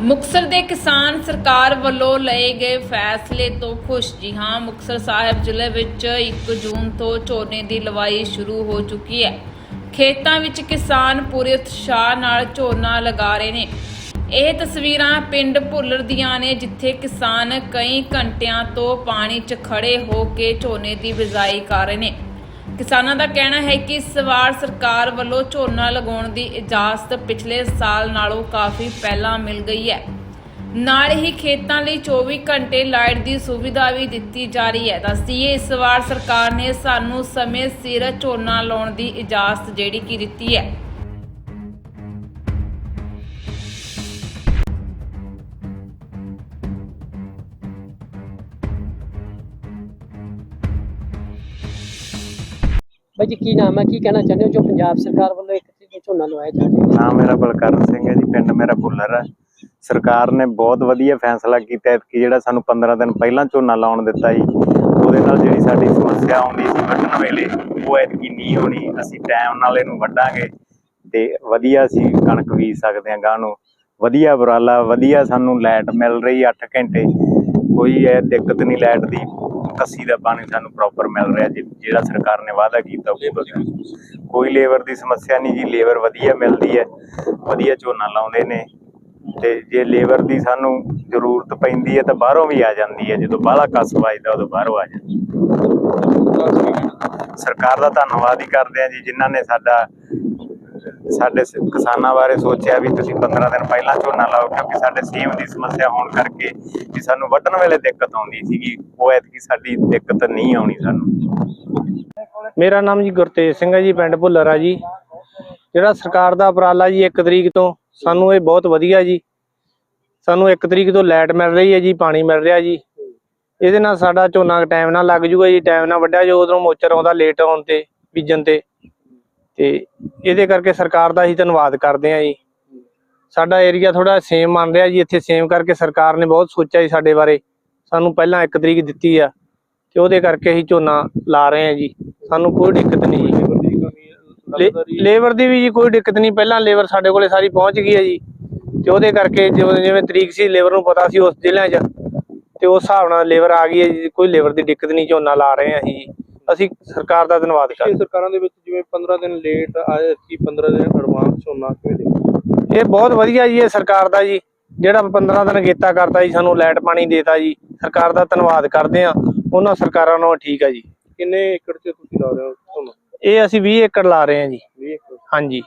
ਮੁਕਤਸਰ ਦੇ ਕਿਸਾਨ ਸਰਕਾਰ ਵੱਲੋਂ ਲਏ ਗਏ ਫੈਸਲੇ ਤੋਂ ਖੁਸ਼ ਜੀ ਹਾਂ, ਮੁਕਤਸਰ ਸਾਹਿਬ ਜ਼ਿਲ੍ਹੇ ਵਿੱਚ 1 ਜੂਨ ਤੋਂ ਝੋਨੇ ਦੀ ਲਵਾਈ ਸ਼ੁਰੂ ਹੋ ਚੁੱਕੀ ਹੈ। ਖੇਤਾਂ ਵਿੱਚ ਕਿਸਾਨ ਪੂਰੇ ਉਤਸ਼ਾਹ ਨਾਲ ਝੋਨਾ ਲਗਾ ਰਹੇ ਨੇ। ਇਹ ਤਸਵੀਰਾਂ ਪਿੰਡ ਭੁੱਲਰ ਦੀਆਂ ਨੇ, ਜਿੱਥੇ ਕਿਸਾਨ ਕਈ ਘੰਟਿਆਂ ਤੋਂ ਪਾਣੀ 'ਚ ਖੜੇ ਹੋ ਕੇ ਝੋਨੇ ਦੀ ਬਿਜਾਈ ਕਰ ਰਹੇ ਨੇ। ਕਿਸਾਨਾਂ ਦਾ ਕਹਿਣਾ ਹੈ ਕਿ ਇਸ ਵਾਰ ਸਰਕਾਰ ਵੱਲੋਂ ਝੋਨਾ ਲਗਾਉਣ ਦੀ ਇਜਾਜ਼ਤ ਪਿਛਲੇ ਸਾਲ ਨਾਲੋਂ ਕਾਫੀ ਪਹਿਲਾਂ ਮਿਲ ਗਈ ਹੈ। ਨਾਲ ਹੀ ਖੇਤਾਂ ਲਈ 24 ਘੰਟੇ ਲਾਈਟ ਦੀ ਸੁਵਿਧਾ ਵੀ ਦਿੱਤੀ ਜਾ ਰਹੀ ਹੈ। ਦੱਸਦੀਏ ਇਸ ਵਾਰ ਸਰਕਾਰ ਨੇ ਸਾਨੂੰ ਸਮੇਂ ਸਿਰ ਝੋਨਾ ਲਾਉਣ ਦੀ ਇਜਾਜ਼ਤ ਜਿਹੜੀ ਕਿ ਦਿੱਤੀ ਹੈ। ਬਾਈ ਜੀ, ਕੀ ਨਾਮ ਹੈ? ਕੀ ਕਹਿਣਾ ਚਾਹੁੰਦੇ ਹੋ ਜੋ ਪੰਜਾਬ ਸਰਕਾਰ ਵੱਲੋਂ ਇੱਕ ਤਰੀਕ ਝੋਨਾ ਲਵਾਇਆ ਜਾ ਰਿਹਾ ਨਾਮ ਮੇਰਾ ਬਲਕਰਨ ਸਿੰਘ ਹੈ ਜੀ, ਪਿੰਡ ਮੇਰਾ ਭੁੱਲਰ ਹੈ। ਸਰਕਾਰ ਨੇ ਬਹੁਤ ਵਧੀਆ ਫੈਸਲਾ ਕੀਤਾ ਕਿ ਜਿਹੜਾ ਸਾਨੂੰ 15 ਦਿਨ ਪਹਿਲਾਂ ਝੋਨਾ ਲਾਉਣ ਦਿੱਤਾ ਜੀ, ਉਹਦੇ ਨਾਲ ਜਿਹੜੀ ਸਾਡੀ ਸਮੱਸਿਆ ਆਉਂਦੀ ਸੀ ਵੱਢਣ ਵੇਲੇ, ਉਹ ਐਤਕੀ ਨਹੀਂ ਹੋਣੀ, ਅਸੀਂ ਟਾਈਮ ਨਾਲ ਇਹਨੂੰ ਵੱਢਾਂਗੇ। ਤੇ ਵਧੀਆ ਅਸੀਂ ਕਣਕ ਬੀਜ ਸਕਦੇ ਹਾਂ ਗਾਂ ਨੂੰ ਵਧੀਆ ਉਪਰਾਲਾ, ਵਧੀਆ ਸਾਨੂੰ ਲਾਈਟ ਮਿਲ ਰਹੀ 8 ਘੰਟੇ। ਕੋਈ ਇਹ ਦਿੱਕਤ ਨਹੀਂ ਲਾਈਟ ਦੀ। ਕੱਸੀ ਦਾ ਪਾਣੀ ਸਾਨੂੰ ਪ੍ਰੋਪਰ ਮਿਲ ਰਿਹਾ ਜਿ- ਜਿਹੜਾ ਸਰਕਾਰ ਨੇ ਵਾਅਦਾ ਕੀਤਾ ਕੋਈ ਲੇਬਰ ਦੀ ਸਮੱਸਿਆ ਨਹੀਂ ਜੀ ਲੇਬਰ ਵਧੀਆ ਮਿਲਦੀ ਹੈ ਵਧੀਆ ਝੋਨਾ ਲਾਉਂਦੇ ਨੇ ਤੇ ਜੇ ਲੇਬਰ ਦੀ ਸਾਨੂੰ ਜ਼ਰੂਰਤ ਪੈਂਦੀ ਹੈ ਤਾਂ ਬਾਹਰੋਂ ਵੀ ਆ ਜਾਂਦੀ ਹੈ ਜਦੋਂ ਬਾਹਲਾ ਕੱਸ ਵੱਜਦਾ ਉਦੋਂ ਬਾਹਰੋਂ ਆ ਜਾਂਦੀ। ਸਰਕਾਰ ਦਾ ਧੰਨਵਾਦ ਹੀ ਕਰਦੇ ਆ ਜੀ ਜਿਨ੍ਹਾਂ ਨੇ ਸਾਡਾ ਸਾਡੇ ਕਿਸਾਨਾਂ ਬਾਰੇ ਸੋਚਿਆ ਵੀ ਤੁਸੀਂ 15 ਦਿਨ ਪਹਿਲਾਂ ਝੋਨਾ ਲਾਓ, ਕਿਉਂਕਿ ਸਾਡੇ ਸੇਮ ਦੀ ਸਮੱਸਿਆ ਹੋਣ ਕਰਕੇ ਵੀ ਸਾਨੂੰ ਵੱਢਣ ਵੇਲੇ ਦਿੱਕਤ ਆਉਂਦੀ ਸੀਗੀ। ਉਹ ਐਤਕੀ ਸਾਡੀ ਦਿੱਕਤ ਨਹੀਂ ਆਉਣੀ ਸਾਨੂੰ। ਮੇਰਾ ਨਾਮ ਜੀ ਗੁਰਤੇਜ ਸਿੰਘ ਹੈ ਜੀ, ਪਿੰਡ ਭੁੱਲਰ ਜੀ। ਜਿਹੜਾ ਸਰਕਾਰ ਦਾ ਉਪਰਾਲਾ ਜੀ 1 ਤਰੀਕ ਤੋਂ, ਸਾਨੂੰ ਇਹ ਬਹੁਤ ਵਧੀਆ ਜੀ। ਸਾਨੂੰ 1 ਤਰੀਕ ਤੋਂ ਲਾਈਟ ਮਿਲ ਰਹੀ ਹੈ ਜੀ, ਪਾਣੀ ਮਿਲ ਰਿਹਾ ਜੀ। ਇਹਦੇ ਨਾਲ ਸਾਡਾ ਝੋਨਾ ਟਾਈਮ ਨਾਲ ਲੱਗ ਜੂਗਾ ਜੀ, ਟਾਈਮ ਨਾਲ ਵੱਢਿਆ ਜੋ ਉਦੋਂ ਮੋਚਰ ਆਉਂਦਾ, ਲੇਟ ਆਉਣ ਤੇ, ਬੀਜਣ ਤੇ। ਤੇ ਇਹਦੇ ਕਰਕੇ ਸਰਕਾਰ ਦਾ ਅਸੀਂ ਧੰਨਵਾਦ ਕਰਦੇ ਹਾਂ ਜੀ। ਸਾਡਾ ਏਰੀਆ ਥੋੜਾ ਸੇਮ ਮੰਨ ਰਿਹਾ ਜੀ ਇੱਥੇ ਸੇਮ ਕਰਕੇ ਸਰਕਾਰ ਨੇ ਬਹੁਤ ਸੋਚਿਆ ਜੀ ਸਾਡੇ ਬਾਰੇ। ਸਾਨੂੰ ਪਹਿਲਾਂ 1 ਤਰੀਕ ਦਿੱਤੀ ਆ ਤੇ ਉਹਦੇ ਕਰਕੇ ਅਸੀਂ ਝੋਨਾ ਲਾ ਰਹੇ ਹਾਂ ਜੀ। ਸਾਨੂੰ ਕੋਈ ਦਿੱਕਤ ਨਹੀਂ ਜੀ। ਲੇਬਰ ਦੀ ਵੀ ਜੀ ਕੋਈ ਦਿੱਕਤ ਨਹੀਂ। ਪਹਿਲਾਂ ਲੇਬਰ ਸਾਡੇ ਕੋਲੇ ਸਾਰੀ ਪਹੁੰਚ ਗਈ ਹੈ ਜੀ। ਤੇ ਉਹਦੇ ਕਰਕੇ ਜਿਵੇਂ ਜਿਵੇਂ ਤਰੀਕ ਸੀ ਲੇਬਰ ਨੂੰ ਪਤਾ ਸੀ ਉਸ ਜ਼ਿਲ੍ਹਿਆਂ 'ਚ। ਤੇ ਉਸ ਹਿਸਾਬ ਨਾਲ ਲੇਬਰ ਆ ਗਈ ਹੈ ਜੀ। ਕੋਈ ਲੇਬਰ ਦੀ ਦਿੱਕਤ ਨਹੀਂ ਝੋਨਾ ਲਾ ਰਹੇ ਹਾਂ ਅਸੀਂ ਜੀ। ਅਸੀਂ ਸਰਕਾਰ ਦਾ ਧੰਨਵਾਦ ਕਰਦੇ ਸਰਕਾਰਾਂ ਦੇ ਵਿੱਚ ਜਿਵੇਂ 15 ਦਿਨ ਲੇਟ ਆਏ ਸੀ 15 ਦਿਨ ਐਡਵਾਂਸ ਝੋਨਾ ਕਿਵੇਂ ਦੇਖਦੇ ਇਹ ਬਹੁਤ ਵਧੀਆ ਜੀ ਇਹ ਸਰਕਾਰ ਦਾ ਜੀ। ਜਿਹੜਾ 15 ਦਿਨ ਗੇਤਾ ਕਰਤਾ ਜੀ ਸਾਨੂੰ ਲਾਈਟ ਪਾਣੀ ਦੇਤਾ ਜੀ। ਸਰਕਾਰ ਦਾ ਧੰਨਵਾਦ ਕਰਦੇ ਹਾਂ। ਉਹਨਾਂ ਸਰਕਾਰਾਂ ਨਾਲੋਂ ਠੀਕ ਆ ਜੀ। ਕਿੰਨੇ ਏਕੜ 'ਚ ਤੁਸੀਂ ਲਾ ਰਹੇ ਹੋ? ਝੋਨਾ ਇਹ ਅਸੀਂ 20 ਏਕੜ ਲਾ ਰਹੇ ਹਾਂ ਜੀ। 20 ਏਕੜ। ਹਾਂਜੀ।